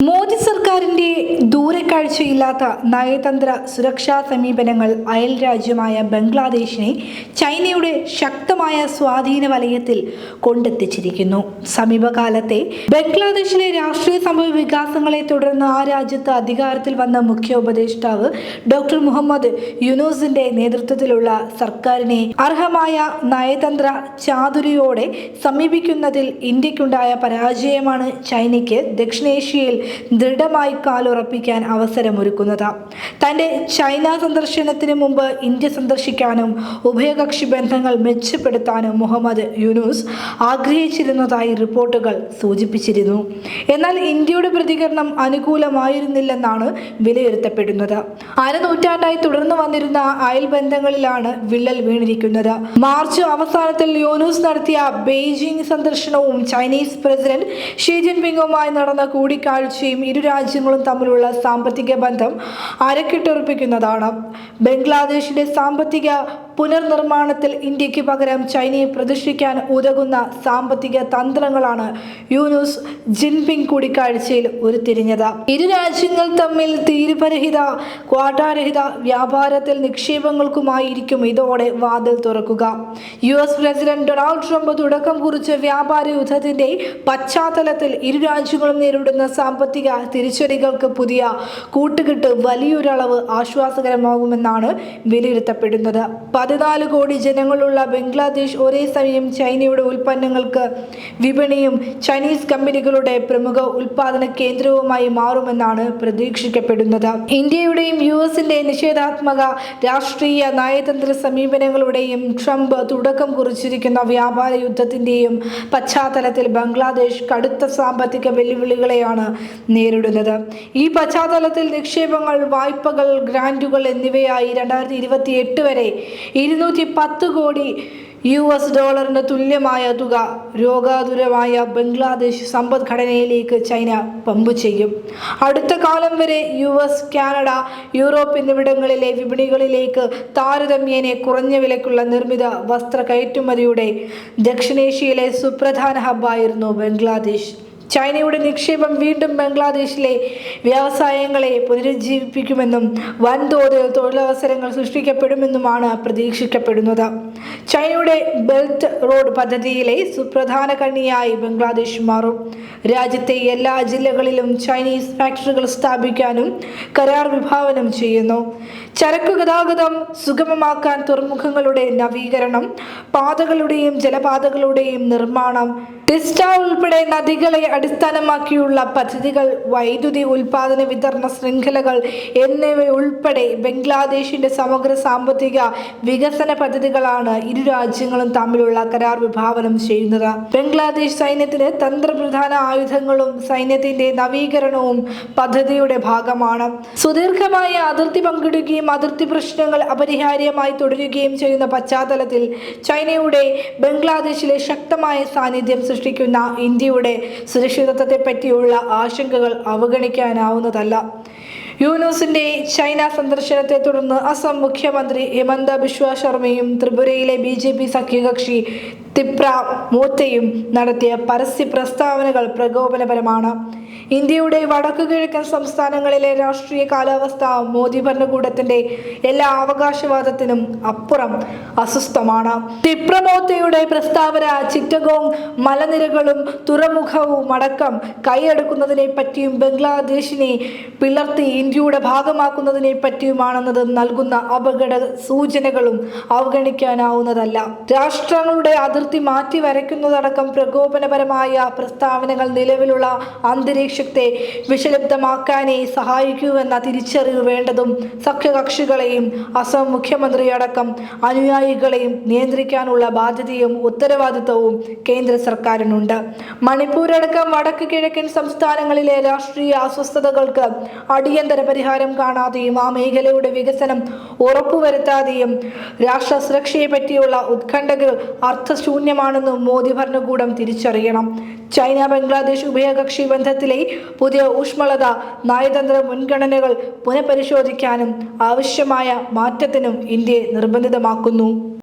മോദി സർക്കാരിന്റെ ദൂരക്കാഴ്ചയില്ലാത്ത നയതന്ത്ര സുരക്ഷാ സമീപനങ്ങൾ അയൽ രാജ്യമായ ബംഗ്ലാദേശിനെ ചൈനയുടെ ശക്തമായ സ്വാധീന വലയത്തിൽ കൊണ്ടെത്തിച്ചിരിക്കുന്നു. സമീപകാലത്തെ ബംഗ്ലാദേശിലെ രാഷ്ട്രീയ സംഭവ വികാസങ്ങളെ തുടർന്ന് ആ രാജ്യത്ത് അധികാരത്തിൽ വന്ന മുഖ്യ ഉപദേഷ്ടാവ് ഡോക്ടർ മുഹമ്മദ് യുനൂസിന്റെ നേതൃത്വത്തിലുള്ള സർക്കാരിനെ അർഹമായ നയതന്ത്ര ചാതുരിയോടെ സമീപിക്കുന്നതിൽ ഇന്ത്യക്കുണ്ടായ പരാജയമാണ് ചൈനയ്ക്ക് ദക്ഷിണേഷ്യയിൽ ദൃഢമായി കാലുറപ്പിക്കാൻ അവസരമൊരുക്കുന്നത്. തന്റെ ചൈന സന്ദർശനത്തിന് മുമ്പ് ഇന്ത്യ സന്ദർശിക്കാനും ഉഭയകക്ഷി ബന്ധങ്ങൾ മെച്ചപ്പെടുത്താനും മുഹമ്മദ് യൂനുസ് ആഗ്രഹിച്ചിരുന്നതായി റിപ്പോർട്ടുകൾ സൂചിപ്പിച്ചിരുന്നു. എന്നാൽ ഇന്ത്യയുടെ പ്രതികരണം അനുകൂലമായിരുന്നില്ലെന്നാണ് വിലയിരുത്തപ്പെടുന്നത്. അരനൂറ്റാണ്ടായി തുടർന്നു വന്നിരുന്ന അയൽ ബന്ധങ്ങളിലാണ് വിള്ളൽ വീണിരിക്കുന്നത്. മാർച്ച് അവസാനത്തിൽ യോനൂസ് നടത്തിയ ബെയ്ജിംഗ് സന്ദർശനവും ചൈനീസ് പ്രസിഡന്റ് ഷീ ജിൻപിങ്ങുമായി നടന്ന കൂടിക്കാഴ്ചയും ഇരു രാജ്യങ്ങളും തമ്മിലുള്ള സാമ്പത്തിക ബന്ധം അരക്കിട്ടുറപ്പിക്കുന്നതാണ്. ബംഗ്ലാദേശിന്റെ സാമ്പത്തിക പുനർനിർമ്മാണത്തിൽ ഇന്ത്യയ്ക്ക് പകരം ചൈനയെ പ്രതിഷ്ഠിക്കാൻ ഉതകുന്ന സാമ്പത്തിക തന്ത്രങ്ങളാണ് യൂനുസ് ജിൻപിങ് കൂടിക്കാഴ്ചയിൽ ഉരുത്തിരിഞ്ഞത്. ഇരു രാജ്യങ്ങൾ തമ്മിൽ തീരുപരഹിത ക്വാട്ടാരഹിത വ്യാപാരത്തിൽ നിക്ഷേപങ്ങൾക്കുമായിരിക്കും ഇതോടെ വാതിൽ തുറക്കുക. U S president Donald Trump തുടക്കം കുറിച്ച വ്യാപാര യുദ്ധത്തിന്റെ പശ്ചാത്തലത്തിൽ ഇരു രാജ്യങ്ങളും നേരിടുന്ന സാമ്പത്തിക തിരിച്ചടികൾക്ക് പുതിയ കൂട്ടുകെട്ട് വലിയൊരളവ് ആശ്വാസകരമാകുമെന്നാണ് വിലയിരുത്തപ്പെടുന്നത്. പതിനാല് കോടി ജനങ്ങളുള്ള ബംഗ്ലാദേശ് ഒരേ സമയം ചൈനയുടെ ഉൽപ്പന്നങ്ങൾക്ക് വിപണിയും ചൈനീസ് കമ്പനികളുടെ പ്രമുഖ ഉൽപാദന കേന്ദ്രവുമായി മാറുമെന്നാണ് പ്രതീക്ഷിക്കപ്പെടുന്നത്. ഇന്ത്യയുടെയും യു എസിന്റെ നിഷേധാത്മക രാഷ്ട്രീയ നയതന്ത്ര സമീപനങ്ങളുടെയും ട്രംപ് തുടക്കം കുറിച്ചിരിക്കുന്ന വ്യാപാര യുദ്ധത്തിന്റെയും പശ്ചാത്തലത്തിൽ ബംഗ്ലാദേശ് കടുത്ത സാമ്പത്തിക വെല്ലുവിളികളെയാണ് നേരിടുന്നത്. ഈ പശ്ചാത്തലത്തിൽ നിക്ഷേപങ്ങൾ വായ്പകൾ ഗ്രാൻഡുകൾ എന്നിവയായി രണ്ടായിരത്തി ഇരുപത്തി എട്ട് വരെ ഇരുന്നൂറ്റി പത്ത് കോടി യു എസ് ഡോളറിന് തുല്യമായ തുക രോഗാതുരമായ ബംഗ്ലാദേശ് സമ്പദ്ഘടനയിലേക്ക് ചൈന പമ്പ് ചെയ്യും. അടുത്ത കാലം വരെ യു എസ് കാനഡ യൂറോപ്പ് എന്നിവിടങ്ങളിലെ വിപണികളിലേക്ക് താരതമ്യേനെ കുറഞ്ഞ വിലക്കുള്ള നിർമ്മിത വസ്ത്ര കയറ്റുമതിയുടെ ദക്ഷിണേഷ്യയിലെ സുപ്രധാന ഹബ്ബായിരുന്നു ബംഗ്ലാദേശ്. ചൈനയുടെ നിക്ഷേപം വീണ്ടും ബംഗ്ലാദേശിലെ വ്യവസായങ്ങളെ പുനരുജ്ജീവിപ്പിക്കുമെന്നും വൻതോതിൽ തൊഴിലവസരങ്ങൾ സൃഷ്ടിക്കപ്പെടുമെന്നുമാണ് പ്രതീക്ഷിക്കപ്പെടുന്നത്. ചൈനയുടെ ബെൽറ്റ് റോഡ് പദ്ധതിയിലെ സുപ്രധാന കണ്ണിയായി ബംഗ്ലാദേശ് മാറും. രാജ്യത്തെ എല്ലാ ജില്ലകളിലും ചൈനീസ് ഫാക്ടറികൾ സ്ഥാപിക്കാനും കരാർ വിഭാവനം ചെയ്യുന്നു. ചരക്കു ഗതാഗതം സുഗമമാക്കാൻ തുറമുഖങ്ങളുടെ നവീകരണം പാതകളുടെയും ജലപാതകളുടെയും നിർമ്മാണം ടിസ്റ്റ ഉൾപ്പെടെ നദികളെ അടിസ്ഥാനമാക്കിയുള്ള പദ്ധതികൾ വൈദ്യുതി ഉൽപാദന വിതരണ ശൃംഖലകൾ എന്നിവയുൾപ്പെടെ ബംഗ്ലാദേശിന്റെ സമഗ്ര സാമ്പത്തിക വികസന പദ്ധതികളാണ് ഇരു രാജ്യങ്ങളും തമ്മിലുള്ള കരാർ വിഭാവനം ചെയ്യുന്നത്. ബംഗ്ലാദേശ് സൈന്യത്തിന് തന്ത്രപ്രധാന ആയുധങ്ങളും സൈന്യത്തിന്റെ നവീകരണവും പദ്ധതിയുടെ ഭാഗമാണ്. സുദീർഘമായ അതിർത്തി പങ്കിടുകയും അതിർത്തി പ്രശ്നങ്ങൾ അപരിഹാര്യമായി തുടരുകയും ചെയ്യുന്ന പശ്ചാത്തലത്തിൽ ചൈനയുടെ ബംഗ്ലാദേശിലെ ശക്തമായ സാന്നിധ്യം സൃഷ്ടിക്കുന്ന ഇന്ത്യയുടെ സുരക്ഷിതത്വത്തെപ്പറ്റിയുള്ള ആശങ്കകൾ അവഗണിക്കാനാവുന്നതല്ല. യൂനൂസിന്റെ ചൈന സന്ദർശനത്തെ തുടർന്ന് അസം മുഖ്യമന്ത്രി ഹിമന്ത ബിശ്വ ശർമ്മയും ത്രിപുരയിലെ ബി ജെ പി സഖ്യകക്ഷി തിപ്ര മൂത്തയും നടത്തിയ പരസ്യ പ്രസ്താവനകൾ പ്രകോപനപരമാണ്. ഇന്ത്യയുടെ വടക്കു കിഴക്കൻ സംസ്ഥാനങ്ങളിലെ രാഷ്ട്രീയ കാലാവസ്ഥ മോദി ഭരണകൂടത്തിന്റെ എല്ലാ അവകാശവാദത്തിനും അപ്പുറം അസ്വസ്ഥമാണ്. തിപ്രമോത്തയുടെ പ്രസ്താവന ചിറ്റഗോങ് മലനിരകളും തുറമുഖവും അടക്കം കൈയടക്കുന്നതിനെ പറ്റിയും ബംഗ്ലാദേശിനെ പിളർത്തി ഇന്ത്യയുടെ ഭാഗമാക്കുന്നതിനെ പറ്റിയുമാണെന്നത് നൽകുന്ന അപകട സൂചനകളും അവഗണിക്കാനാവുന്നതല്ല. രാഷ്ട്രങ്ങളുടെ അതിർത്തി മാറ്റി വരയ്ക്കുന്നതടക്കം പ്രകോപനപരമായ പ്രസ്താവനകൾ നിലവിലുള്ള അന്തരീക്ഷത്തെ വിഷലിപ്തമാക്കാനേ സഹായിക്കൂവെന്ന തിരിച്ചറിവ് വേണ്ടതും സഖ്യകക്ഷികളെയും അസം മുഖ്യമന്ത്രി അടക്കം അനുയായികളെയും നിയന്ത്രിക്കാനുള്ള ബാധ്യതയും ഉത്തരവാദിത്തവും കേന്ദ്ര സർക്കാരിനുണ്ട്. മണിപ്പൂരടക്കം വടക്ക് കിഴക്കൻ സംസ്ഥാനങ്ങളിലെ രാഷ്ട്രീയ അസ്വസ്ഥതകൾക്ക് അടിയന്തര പരിഹാരം കാണാതെയും ആ മേഖലയുടെ വികസനം ഉറപ്പുവരുത്താതെയും രാഷ്ട്ര സുരക്ഷയെ പറ്റിയുള്ള ഉത്കണ്ഠകൾ അർത്ഥശൂന്യമാണെന്നും മോദി ഭരണകൂടം തിരിച്ചറിയണം. ചൈന ബംഗ്ലാദേശ് ഉഭയകക്ഷി ബന്ധത്തിലെ പുതിയ ഊഷ്മളത നയതന്ത്ര മുൻഗണനകൾ പുനഃപരിശോധിക്കാനും ആവശ്യമായ മാറ്റത്തിനും ഇന്ത്യയെ നിർബന്ധിതമാക്കുന്നു.